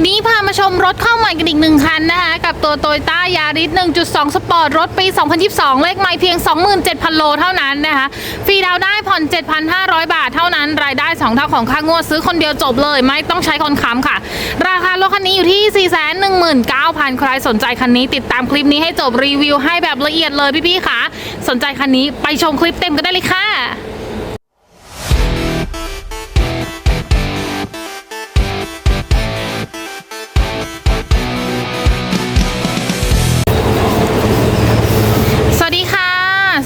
วันนี้พามาชมรถเข้าใหม่กันอีกหนึ่งคันนะคะกับตัวโตโยต้ายาริส1.2 สปอร์ตรถปี 2022 เลขไม่เพียง 27,000 โลเท่านั้นนะคะฟรีดาวได้ผ่อน 7,500 บาทเท่านั้น รายได้ 2 เท่าของค่างวดซื้อคนเดียวจบเลย ไม่ต้องใช้คนค้ำค่ะ ราคารถคันนี้อยู่ที่ 419,000 ใครสนใจคันนี้ ติดตามคลิปนี้ให้จบรีวิวให้แบบละเอียดเลยพี่ๆค่ะสนใจคันนี้ไปชมคลิปเต็มกันได้เลยค่ะ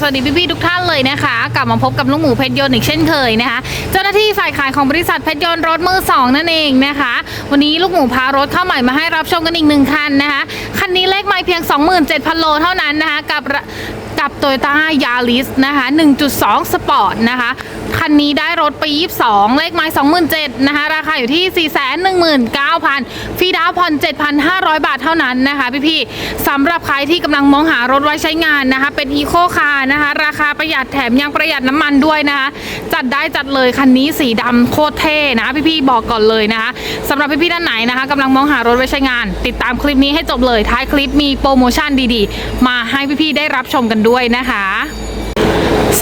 วัสดีพี่ๆทุกท่านเลยนะคะ กลับมาพบกับลูกหมูเพชรยนต์อีกเช่นเคยนะคะ เจ้าหน้าที่ฝ่ายขายของบริษัทเพชรยนต์รถมือสองนั่นเองนะคะ วันนี้ลูกหมูพารถเข้าใหม่มาให้รับชมกันอีกหนึ่งคันนะคะคันนี้เลขไม่เพียง 27,000 โลเท่านั้นนะคะกับ กับโตโยต้ายาริสนะคะ 1.2สปอร์ตนะคะ คันนี้ได้รถไป 22 เลขไม้27,000นะคะ ราคาอยู่ที่ 419,000 ฟรีดาวผ่อน 7,500 บาทเท่านั้นนะคะ พี่ๆสำหรับใครที่กำลังมองหารถไว้ใช้งานนะคะ เป็นอีโคคาร์นะคะ ราคาประหยัดแถมยังประหยัดน้ำมันด้วยนะคะ จัดได้จัดเลยคันนี้สีดำโคตรเท่นะพี่ๆบอกก่อนเลยนะคะสำหรับพี่ๆท่านไหนนะคะกำลังมองหารถไว้ใช้งาน ติดตามคลิปนี้ให้จบเลยท้ายคลิปมีโปรโมชั่นดีๆ มาให้พี่ๆได้รับชมกันด้วยยนะคะ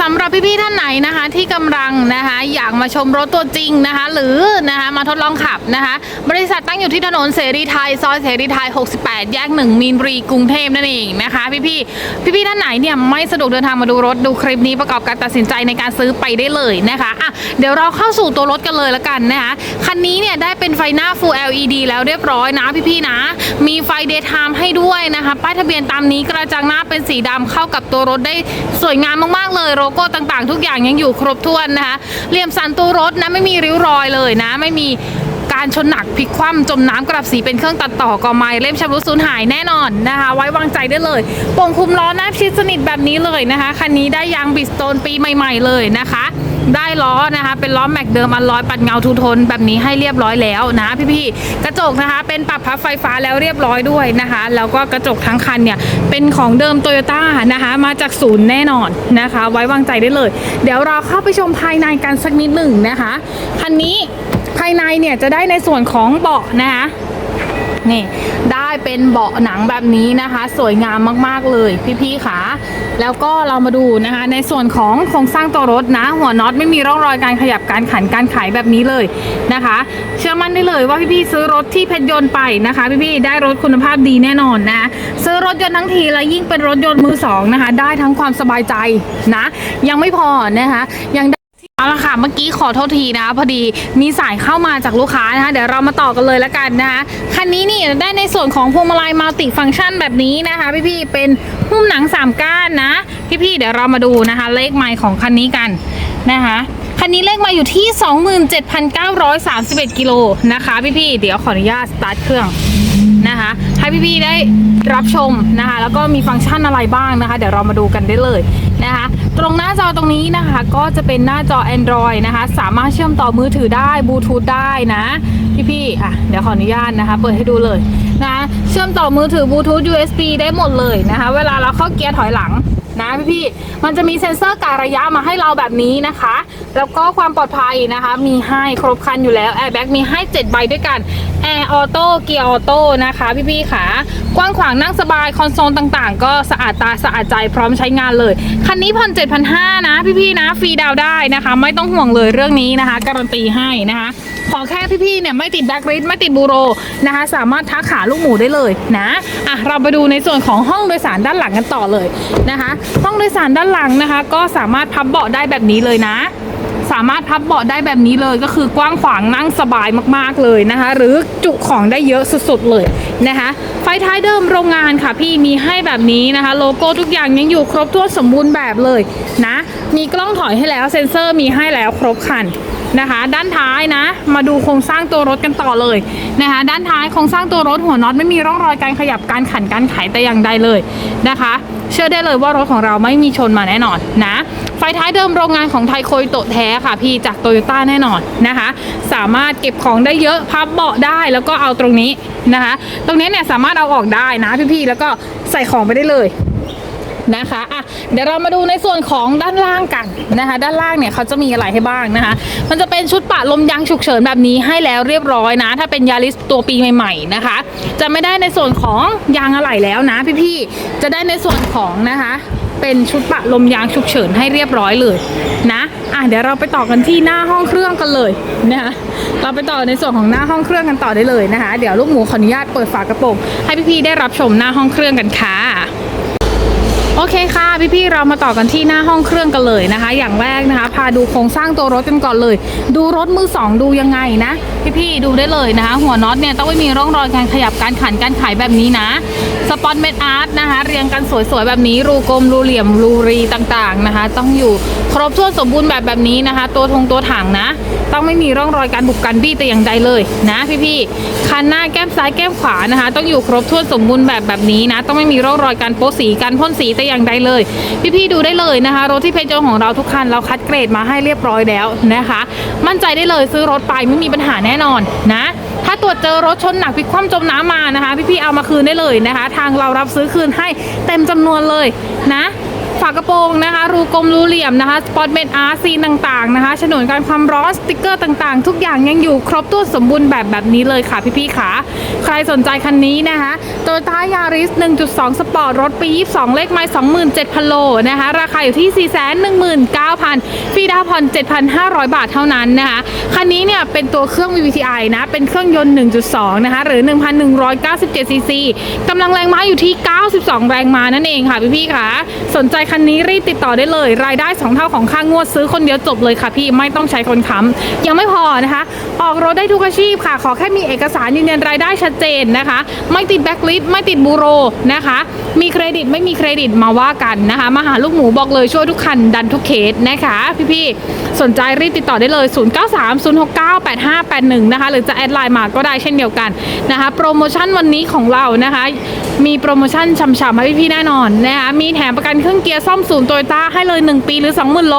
สำหรับพี่ๆท่านไหนนะคะที่กำลังนะคะอยากมาชมรถตัวจริงนะคะ หรือนะคะมาทดลองขับนะคะ บริษัทตั้งอยู่ที่ถนนเสรีไทยซอยเสรีไทย 68 แยก 1 มีนบุรีกรุงเทพนั่นเองนะคะพี่ๆพี่ๆท่านไหนเนี่ยไม่สะดวกเดินทางมาดูรถดูคลิปนี้ประกอบการตัดสินใจในการซื้อไปได้เลยนะคะอะเดี๋ยวเราเข้าสู่ตัวรถกันเลยละกันนะคะคันนี้เนี่ยได้เป็นไฟหน้า Full LED แล้วเรียบร้อยนะพี่ๆนะ มีไฟ Daytime ให้ด้วยนะคะ ป้ายทะเบียนตามนี้กระจังหน้าเป็นสีดำเข้ากับตัวรถได้สวยงามมากๆเลยลโก้ต่างๆ ทุกอย่างยังอยู่ครบถ้วนนะคะเหลี่ยมสันตัวรถนะไม่มีริ้วรอยเลยนะ ไม่มีการชนหนักพลิกคว่ำจมน้ำกระับสีเป็นเครื่องตัดต่อกอไม้เล่มชำรุดสูญหายแน่นอนนะคะ ไว้วางใจได้เลยโป่งคุมล้อหน้าชิดสนิทแบบนี้เลยนะคะคันนี้ได้ยางบิสโตนปีใหม่ ๆ เลยนะคะ ได้ล้อนะคะเป็นล้อแม็กเดิมอันร้อยปัดเงาทูโทนแบบนี้ให้เรียบร้อยแล้วนะพี่ๆกระจกนะคะ เป็นปรับพับไฟฟ้าแล้วเรียบร้อยด้วยนะคะ แล้วก็กระจกทั้งคันเนี่ยเป็นของเดิมโตโยต้านะคะมาจากศูนย์แน่นอนนะคะ ไว้วางใจได้เลย เดี๋ยวเราเข้าไปชมภายในกันสักนิดหนึ่งนะคะคันนี้ภายในเนี่ยจะได้ในส่วนของเบาะนะคะนี่ด เป็นเบาะหนังแบบนี้นะคะ สวยงามมากๆเลยพี่ๆค่ะ แล้วก็เรามาดูนะคะ ในส่วนของโครงสร้างตัวรถนะ หัวน็อตไม่มีร่องรอยการขยับการขันการไขแบบนี้เลยนะคะ เชื่อมั่นได้เลยว่าพี่ๆซื้อรถที่เพชรยนต์ไปนะคะ พี่ๆได้รถคุณภาพดีแน่นอนนะซื้อรถยนต์ทั้งทีแล้วยิ่งเป็นรถยนต์มือสองนะคะ ได้ทั้งความสบายใจนะ ยังไม่พอนะคะยังได้ เอาละค่ะเมื่อกี้ขอโทษทีนะ พอดีมีสายเข้ามาจากลูกค้านะคะเดี๋ยวเรามาต่อกันเลยละกันนะคะคันนี้นี่ได้ในส่วนของพวงมาลัยมัลติฟังก์ชันแบบนี้นะคะ พี่ๆเป็นหุ้มหนัง3ก้านนะ พี่ๆเดี๋ยวเรามาดูนะคะ เลขไมล์ของคันนี้กันนะคะ คันนี้เลขมาอยู่ที่ 27,931 กิโลนะคะพี่ๆ เดี๋ยวขออนุญาตสตาร์ทเครื่องนะคะให้พี่ๆได้รับชมนะคะแล้วก็มีฟังก์ชันอะไรบ้างนะคะ เดี๋ยวเรามาดูกันได้เลยนะคะตรงหน้าจอตรงนี้นะคะก็จะเป็นหน้าจอ Android นะคะสามารถเชื่อมต่อมือถือได้บลูทูธได้นะพี่ๆอะเดี๋ยวขออนุญาตนะคะ เปิดให้ดูเลยนะเชื่อมต่อมือถือบลูทูธ USB ได้หมดเลยนะคะ เวลาเราเข้าเกียร์ถอยหลัง นะพี่ๆมันจะมีเซ็นเซอร์การระยะมาให้เราแบบนี้นะคะ แล้วก็ความปลอดภัยนะคะ มีให้ครบคันอยู่แล้วแอร์แบ็กมีให้ 7 ใบด้วยกัน แอร์ออโต้เกียร์ออโต้นะคะพี่ๆค่ะ กว้างขวางนั่งสบายคอนโซลต่างๆ ก็สะอาดตาสะอาดใจพร้อมใช้งานเลย คันนี้ผ่อน7,500นะพี่ๆนะฟรีดาวได้นะคะ ไม่ต้องห่วงเลยเรื่องนี้นะคะการันตีให้นะคะขอแค่พี่ๆเนี่ยไม่ติดแบล็คลิสไม่ติดบูโรนะคะ สามารถทักหาลูกหมูได้เลยนะอะเราไปดูในส่วนของห้องโดยสารด้านหลังกันต่อเลยนะคะ ห้องโดยสารด้านหลังนะคะ ก็สามารถพับเบาะได้แบบนี้เลยนะ สามารถพับเบาะได้แบบนี้เลยก็คือกว้างขวางนั่งสบายมากๆเลยนะคะ หรือจุของได้เยอะสุดๆเลยนะคะ ไฟท้ายเดิมโรงงานค่ะพี่มีให้แบบนี้นะคะ โลโก้ทุกอย่างยังอยู่ครบถ้วนสมบูรณ์แบบเลยนะ มีกล้องถอยให้แล้วเซ็นเซอร์มีให้แล้วครบคัน นะคะ ด้านท้ายนะ มาดูโครงสร้างตัวรถกันต่อเลยนะคะ ด้านท้ายโครงสร้างตัวรถหัวน็อตไม่มีร่องรอยการขยับการขันการไขแต่อย่างใดเลยนะคะ เชื่อได้เลยว่ารถของเราไม่มีชนมาแน่นอนนะ ไฟท้ายเดิมโรงงานของไทยโคยโตแท้ค่ะพี่จากโตโยต้าแน่นอนนะคะ สามารถเก็บของได้เยอะพับเบาะได้แล้วก็เอาตรงนี้นะคะ ตรงนี้เนี่ยสามารถเอาออกได้นะพี่ๆแล้วก็ใส่ของไปได้เลย นะคะอะเดี๋ยวเรามาดูในส่วนของด้านล่างกันนะคะ ด้านล่างเนี่ยเขาจะมีอะไรให้บ้างนะคะ มันจะเป็นชุดปะลมยางฉุกเฉินแบบนี้ให้แล้วเรียบร้อยนะ ถ้าเป็นยาริสตัวปีใหม่ๆนะคะ จะไม่ได้ในส่วนของยางอะไหล่แล้วนะพี่ๆจะได้ในส่วนของนะคะเป็นชุดปะลมยางฉุกเฉินให้เรียบร้อยเลยนะอะเดี๋ยวเราไปต่อกันที่หน้าห้องเครื่องกันเลยนะคะเราไปต่อในส่วนของหน้าห้องเครื่องกันต่อได้เลยนะคะ เดี๋ยวลูกหมูขออนุญาตเปิดฝากระโปรงให้พี่ๆได้รับชมหน้าห้องเครื่องกันค่ะ โอเคค่ะ พี่ๆเรามาต่อกันที่หน้าห้องเครื่องกันเลยนะคะ อย่างแรกนะคะพาดูโครงสร้างตัวรถกันก่อนเลย ดูรถมือสองดูยังไงนะ พี่ๆดูได้เลยนะคะ หัวน็อตเนี่ยต้องไม่มีร่องรอยการขยับการขันการขายแบบนี้นะ สปอนเมดอาร์ตนะคะ เรียงกันสวยๆ แบบนี้ รูกลมรูเหลี่ยมรูรีต่างๆนะคะ ต้องอยู่ครบถ้วนสมบูรณ์แบบแบบนี้นะคะ ตัวทงตัวถังนะ ต้องไม่มีร่องรอยการบุกการบี้แต่อย่างใดเลยนะพี่ๆคันหน้าแก้มซ้ายแก้มขวานะคะ ต้องอยู่ครบถ้วนสมบูรณ์แบบแบบนี้นะ ต้องไม่มีร่องรอยการโป๊สีการพ่นสีแต่อย่างใดเลย พี่ๆดูได้เลยนะคะ รถที่เพจโจของเราทุกคันเราคัดเกรดมาให้เรียบร้อยแล้วนะคะ มั่นใจได้เลยซื้อรถไปไม่มีปัญหาแน่นอนนะ ถ้าตรวจเจอรถชนหนักพลิกคว่ำจมน้ำมานะคะ พี่ๆเอามาคืนได้เลยนะคะ ทางเรารับซื้อคืนให้เต็มจำนวนเลยนะ ฝากระโปรงนะคะ รูกลมรูเหลี่ยมนะคะสปอตเมนอาร์ซีต่างๆนะคะฉนวนการความร้อนสติกเกอร์ต่างๆ ทุกอย่างยังอยู่ครบถ้วนสมบูรณ์แบบแบบนี้เลยค่ะพี่ๆค่ะ ใครสนใจคันนี้นะคะโตโยต้ายาริส 1.2 สปอร์ตรถปี 22 เลขไม้27,000 โลนะคะ ราคาอยู่ที่ 419,000ฟรีดาวน์ผ่อน 7,500 บาทเท่านั้นนะคะ คันนี้เนี่ยเป็นตัวเครื่อง VVTi นะ เป็นเครื่องยนต์ 1.2 นะคะ หรือ 1,197 ซีซีกำลังแรงม้าอยู่ที่ 92 แรงม้านั่นเองค่ะพี่ๆค่ะ สนใจคันนี้รีบติดต่อได้เลย รายได้ 2 เท่าของค่างวดซื้อคนเดียวจบเลยค่ะพี่ไม่ต้องใช้คนค้ำยังไม่พอนะคะ ออกรถได้ทุกอาชีพค่ะ ขอแค่มีเอกสารยืนยันรายได้ชัดเจนนะคะ ไม่ติดแบ็คลิสต์ไม่ติดบูโรนะคะ มีเครดิตไม่มีเครดิตมาว่ากันนะคะมาหาลูกหมูบอกเลยช่วยทุกคันดันทุกเคสนะคะ พี่ๆสนใจรีบติดต่อได้เลย 0930698581 นะคะ หรือจะแอดไลน์มาก็ได้เช่นเดียวกันนะคะ โปรโมชั่นวันนี้ของเรานะคะ มีโปรโมชั่นฉ่ำๆให้พี่ๆแน่นอนนะคะมีแถมประกันเครื่องเกียร์ซ่อมศูนย์โตโยต้าให้เลย 1 ปีหรือ 20,000 โล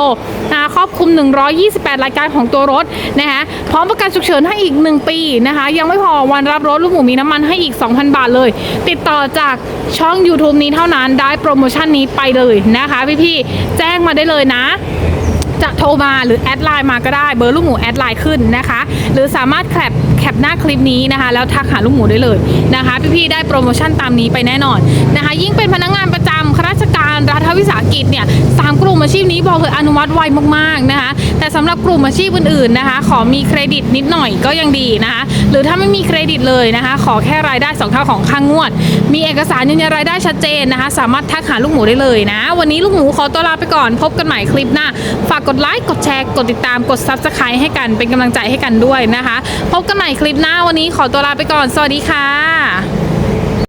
นะคะครอบคลุม 128 รายการของตัวรถนะคะพร้อมประกันฉุกเฉินให้อีก 1 ปีนะคะยังไม่พอวันรับรถลูกหมูมีน้ำมันให้อีก 2,000 บาทเลย ติดต่อจากช่อง YouTube นี้เท่านั้นได้โปรโมชั่นนี้ไปเลยนะคะพี่ๆแจ้งมาได้เลยนะจะโทรมาหรือแอดไลน์มาก็ได้เบอร์ลูกหมูแอดไลน์ขึ้นนะคะ หรือสามารถแคปแคปหน้าคลิปนี้นะคะ แล้วทักหาลูกหมูได้เลยนะคะ พี่ๆได้โปรโมชั่นตามนี้ไปแน่นอนนะคะ ยิ่งเป็นพนักงานประจำ ชการรัฐวิสาหกิจเนี่ยสามกลุ่มอาชีพนี้บอกเลยอนุมัติไวมากๆนะคะแต่สำหรับกลุ่มอาชีพอื่นๆนะคะขอมีเครดิตนิดหน่อยก็ยังดีนะคะหรือถ้าไม่มีเครดิตเลยนะคะขอแค่รายได้สองเท่าของค่างงวด มีเอกสารยืนยันรายได้ชัดเจนนะคะ สามารถทักหาลูกหมูได้เลยนะ วันนี้ลูกหมูขอตัวลาไปก่อน พบกันใหม่คลิปหน้า ฝากกดไลค์กดแชร์กดติดตามกด subscribe ให้กันเป็นกำลังใจให้กันด้วยนะคะ พบกันใหม่คลิปหน้าวันนี้ขอตัวลาไปก่อน สวัสดีค่ะ